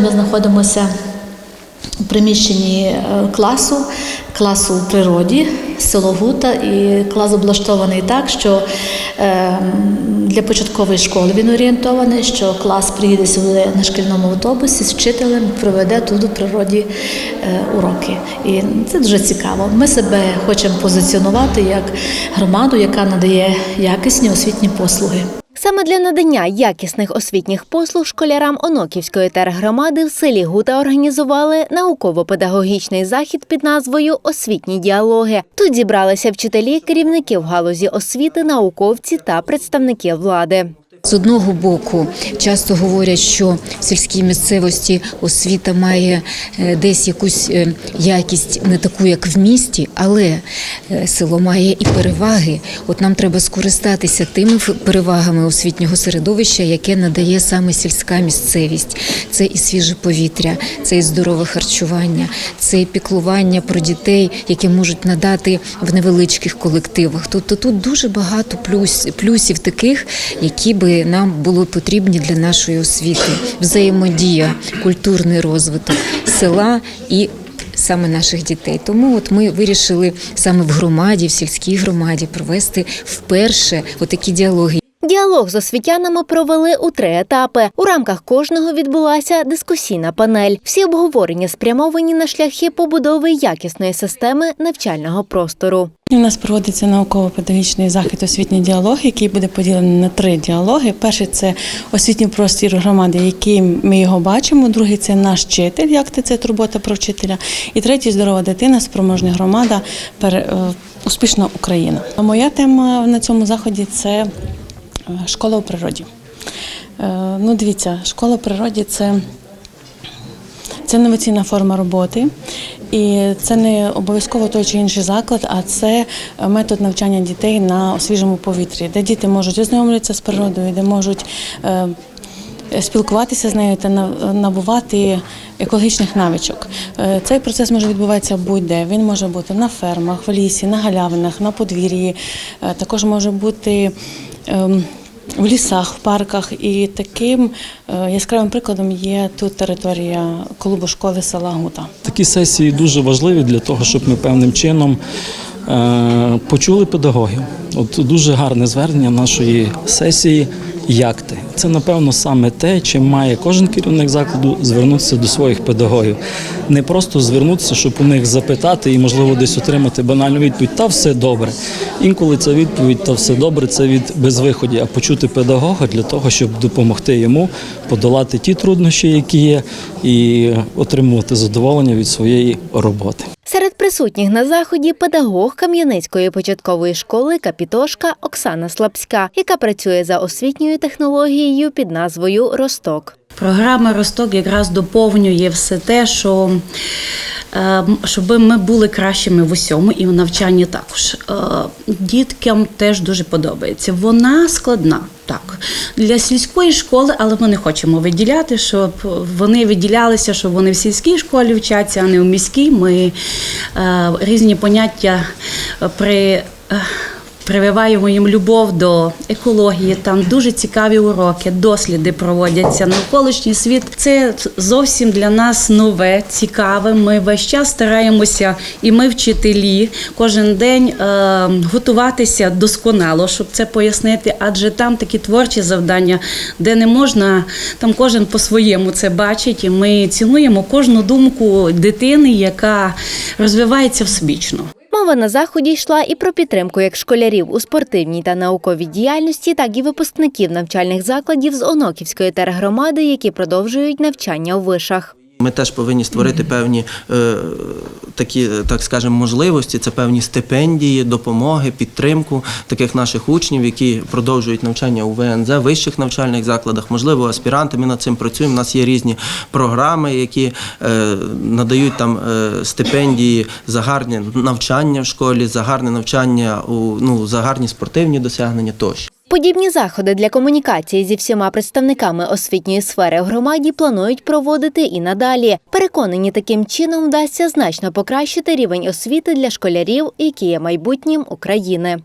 Ми знаходимося у приміщенні е, класу, класу у природі, село Гута, і клас облаштований так, що е, для початкової школи він орієнтований, що клас приїде сюди на шкільному автобусі з вчителем, проведе тут у природі е, уроки. І це дуже цікаво. Ми себе хочемо позиціонувати як громаду, яка надає якісні освітні послуги. Саме для надання якісних освітніх послуг школярам Оноківської тергромади в селі Гута організували науково-педагогічний захід під назвою Освітні діалоги. Тут зібралися вчителі, керівники в галузі освіти, науковці та представники влади. З одного боку, часто говорять, що в сільській місцевості освіта має е, десь якусь е, якість не таку, як в місті, але е, село має і переваги. От нам треба скористатися тими перевагами освітнього середовища, яке надає саме сільська місцевість. Це і свіже повітря, це і здорове харчування, це і піклування про дітей, які можуть надати в невеличких колективах. Тобто тут дуже багато плюс, плюсів таких, які би нам були потрібні для нашої освіти. Взаємодія, культурний розвиток села і саме наших дітей. Тому от ми вирішили саме в громаді, в сільській громаді провести вперше отакі діалоги. Діалог з освітянами провели у три етапи. У рамках кожного відбулася дискусійна панель. Всі обговорення спрямовані на шляхи побудови якісної системи навчального простору. У нас проводиться науково-педагогічний захід освітній діалог, який буде поділений на три діалоги. Перший це освітній простір громади, який ми його бачимо. Другий це наш вчитель, як це, турбота про вчителя. І третій здорова дитина, спроможна громада, е, успішна Україна. Моя тема на цьому заході це школа у природі. Е, Ну, дивіться, школа у природі це це інноваційна форма роботи, і це не обов'язково той чи інший заклад, а це метод навчання дітей на свіжому повітрі, де діти можуть ознайомлюватися з природою, де можуть е, спілкуватися з нею та набувати екологічних навичок. Е, Цей процес може відбуватися будь-де. Він може бути на фермах, в лісі, на галявинах, на подвір'ї. Е, Також може бути. Ем, в лісах, в парках, і таким е, яскравим прикладом є тут територія клубу школи села Гута. Такі сесії дуже важливі для того, щоб ми певним чином е, почули педагогів. От дуже гарне звернення нашої сесії. Як ти? Це напевно саме те, чим має кожен керівник закладу звернутися до своїх педагогів. Не просто звернутися, щоб у них запитати і, можливо, десь отримати банальну відповідь, та все добре. Інколи ця відповідь та все добре це від безвиході, а почути педагога для того, щоб допомогти йому подолати ті труднощі, які є, і отримувати задоволення від своєї роботи. Присутніх на заході педагог Кам'янецької початкової школи Капітошка Оксана Слабська, яка працює за освітньою технологією під назвою Росток. Програма Росток якраз доповнює все те, що щоб ми були кращими в усьому і в навчанні також. Е, Діткам теж дуже подобається. Вона складна. Так, для сільської школи, але ми не хочемо виділяти, щоб вони виділялися, щоб вони в сільській школі вчаться, а не в міській. Ми е, різні поняття при. Прививаємо їм любов до екології. Там дуже цікаві уроки, досліди проводяться. Навколишній світ це зовсім для нас нове, цікаве. Ми весь час стараємося, і ми, вчителі, кожен день е, готуватися досконало, щоб це пояснити. Адже там такі творчі завдання, де не можна, там кожен по-своєму це бачить. І ми цінуємо кожну думку дитини, яка розвивається всебічно. Мова на заході йшла і про підтримку як школярів у спортивній та науковій діяльності, так і випускників навчальних закладів з Оноківської тергромади, які продовжують навчання у вишах. Ми теж повинні створити певні е, такі, так скажемо, можливості. Це певні стипендії, допомоги, підтримку таких наших учнів, які продовжують навчання у ВНЗ, вищих навчальних закладах. Можливо, аспіранти. Ми над цим працюємо. У нас є різні програми, які е, надають там е, стипендії за гарне навчання в школі, за гарне навчання у ну за гарні спортивні досягнення тощо. Подібні заходи для комунікації зі всіма представниками освітньої сфери в громаді планують проводити і надалі. Переконані, таким чином вдасться значно покращити рівень освіти для школярів, які є майбутнім України.